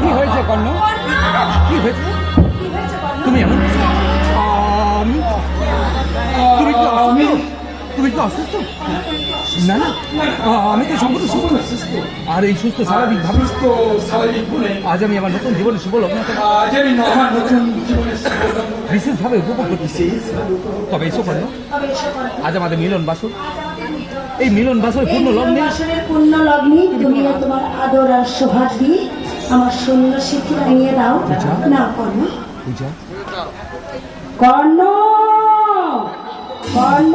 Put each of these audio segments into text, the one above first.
কি হয়েছে কর্ণ? কি হয়েছে? কি অসুস্থ? না না। আমি তো সম্পূর্ণ সুস্থ। আর এই সুস্থ স্বাভাবিক ভাবে সুস্থ স্বাভাবিক আজ আমি আমার নতুন জীবনে শুভ লগ্ন আজ আমি আমার নতুন জীবনের বিশেষভাবে উপভোগ করতেছি তবে এসো কর্ণ। আজ আমাদের মিলন বাসর। এই মিলন বাসর পূর্ণ লগ্নে পূর্ণ লগ্নে তুমি তোমার আদর আর সোহাগ দিয়ে আমার সুন্দর রাঙিয়ে দাও। না কর্ণ। পূজা। কর্ণ! কর্ণ!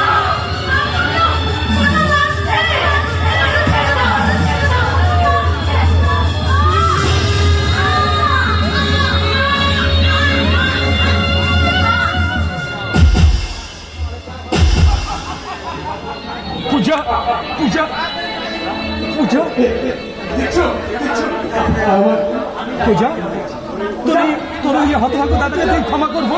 আমার পূজা তোর তোর এই তুই ক্ষমা করব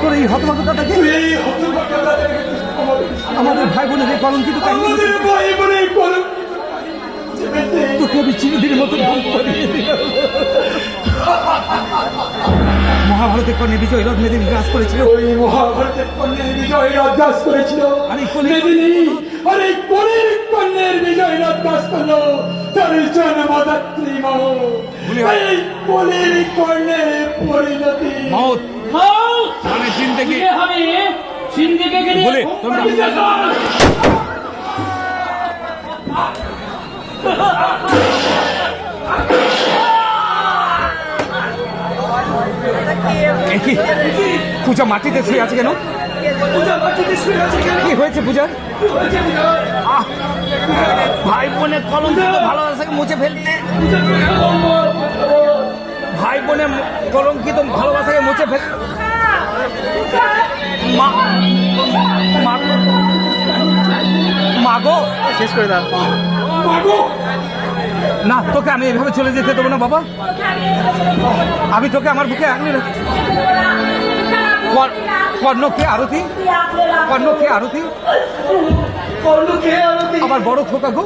তোর এই হতভাগ্য দাদাকে এই হতভাগ্য তাদেরকে ক্ষমা করিস। আমাদের ভাই বোনের এই কলঙ্কিত তোকে আমি চিরদিনের মতো। মহাভারতের কর্ণে বিজয় রথ মেদিনী গ্রাস করেছিল ওই মহাভারতের কন্যের বিজয় রাজদাস করেছিল আরে কলি- আরে কলির কন্যের বিজয় করল তার জন্মদাত্রী মাও এই কলির কন্যের পরিণতি। মানে জিন্দগি হবে। সিন্দিকে গেলে? বলে তোমরা পূজা মাটিতে শুয়ে আছে কেন? কি হয়েছে পূজা? আহ, ভাই বোনের কলঙ্কিত ভালোবাসাকে মুছে ফেলতে ভাই বোনের কলঙ্কিত ভালোবাসাকে মুছে ফেল মা মা- মাগো। শেষ করে দাও। মাগো! না তোকে আমি এভাবে চলে যেতে দেবো না বাবা। আমি তোকে আমার বুকে আগলে রাখ- কর- কর্ণ কে আরতি কর্ণ কে আরতি। কর্ণকে আরতি। আমার বড় খোকা গো।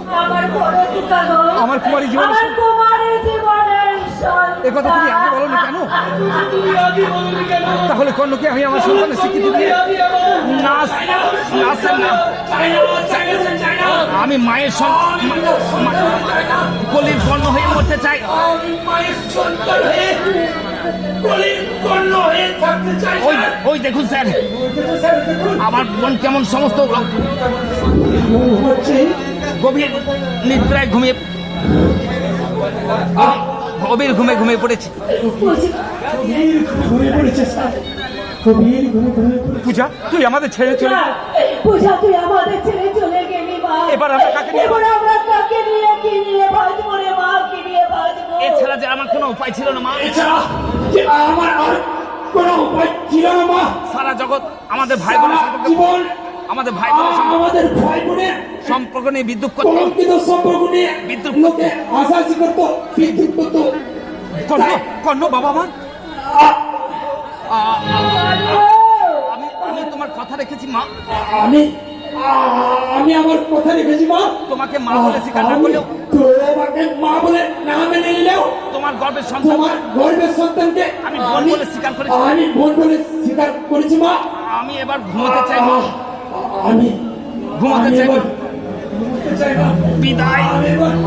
আমার কুমারী জীবন এ কথা তুমি আগে আদি বলনি কেন? তাহলে কর্ণকে আমি আমার সন্তানের স্বীকৃতি দিয়ে নাচ নাচের নাম। আমি মায়ের সন্তান কলির কর্ণ হয়ে মরতে চাই। ওই ওই দেখুন স্যার। আমার বোন কেমন সমস্ত গভীর নিদ্রায় ঘুমিয়ে গভীর ঘুমে ঘুমিয়ে পড়েছে। পূজা তুই আমাদের ছেড়ে চলে পূজা তুই আমাদের ছেড়ে চলে গেলি মা এবার আমরা কাকে নিয়ে আমরা কাকে নিয়ে কি নিয়ে বাঁচবো রে মা কি নিয়ে বাঁচবো? এছাড়া যে আমার কোনো উপায় ছিল না মা। এছাড়া আমার আর কোনো উপায় ছিল না মা। সারা জগৎ আমাদের ভাই বোনের জীবন আমাদের ভাই বোনের আমাদের ভাই বোনের সম্পর্ক নিয়ে বিদ্যুৎ করতে। কলঙ্কিত সম্পর্ক নিয়ে বিদ্রুপ লোকে আশাসি করত বিদ্যুৎ করত। কর্ণ কর্ণ বাবা মা। আমি আমি তোমার কথা রেখেছি মা। আমি আমি আমার কথা রেখেছি মা। তোমাকে মা বলে স্বীকার না করলেও তোমার গর্বের সন্তান। তোমার গর্বের সন্তানকে আমি বোন বলে স্বীকার করেছি। আমি বোন বলে স্বীকার করেছি মা। আমি এবার ঘুমোতে চাই মা। আমি ঘুমাতে চাই। বিদায়।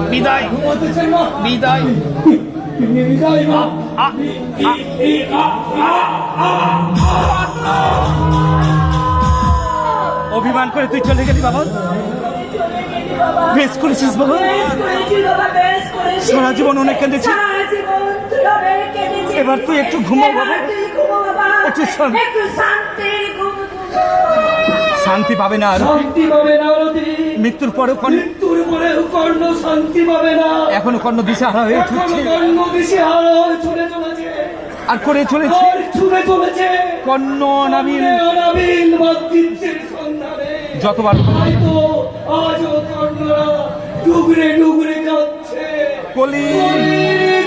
বিদায়। ঘুমাতে চাই মা। বিদায়। বিদায় মা। আ, আ, ই- ই- আ- আ- আ- অভিমান করে তুই চলে গেলি বাবা। বেশ করেছিস বাবা। সারা জীবন অনেক কেঁদেছিস। এবার তুই একটু ঘুমো বাবা। একটু শান্তি পাবে না আর। শান্তি পাবে না মৃত্যুর পরেও কর্ণ মৃত্যুর পরেও কর্ণ শান্তি পাবে না। এখনও কর্ণ দিশাহারা হয়ে ছুটছে কর্ণ দিশেহারা হয়ে ছুটে চলেছে। আর করে চলেছে। ছুটে চলেছে। কর্ণ নাবিল অনাবিল। মাতৃত্বের সন্ধানে। যতবার হয়তো আজও কর্ণরা ডুবরে ডুবরে যাচ্ছে কলি কলি কর্ণ কর্ণ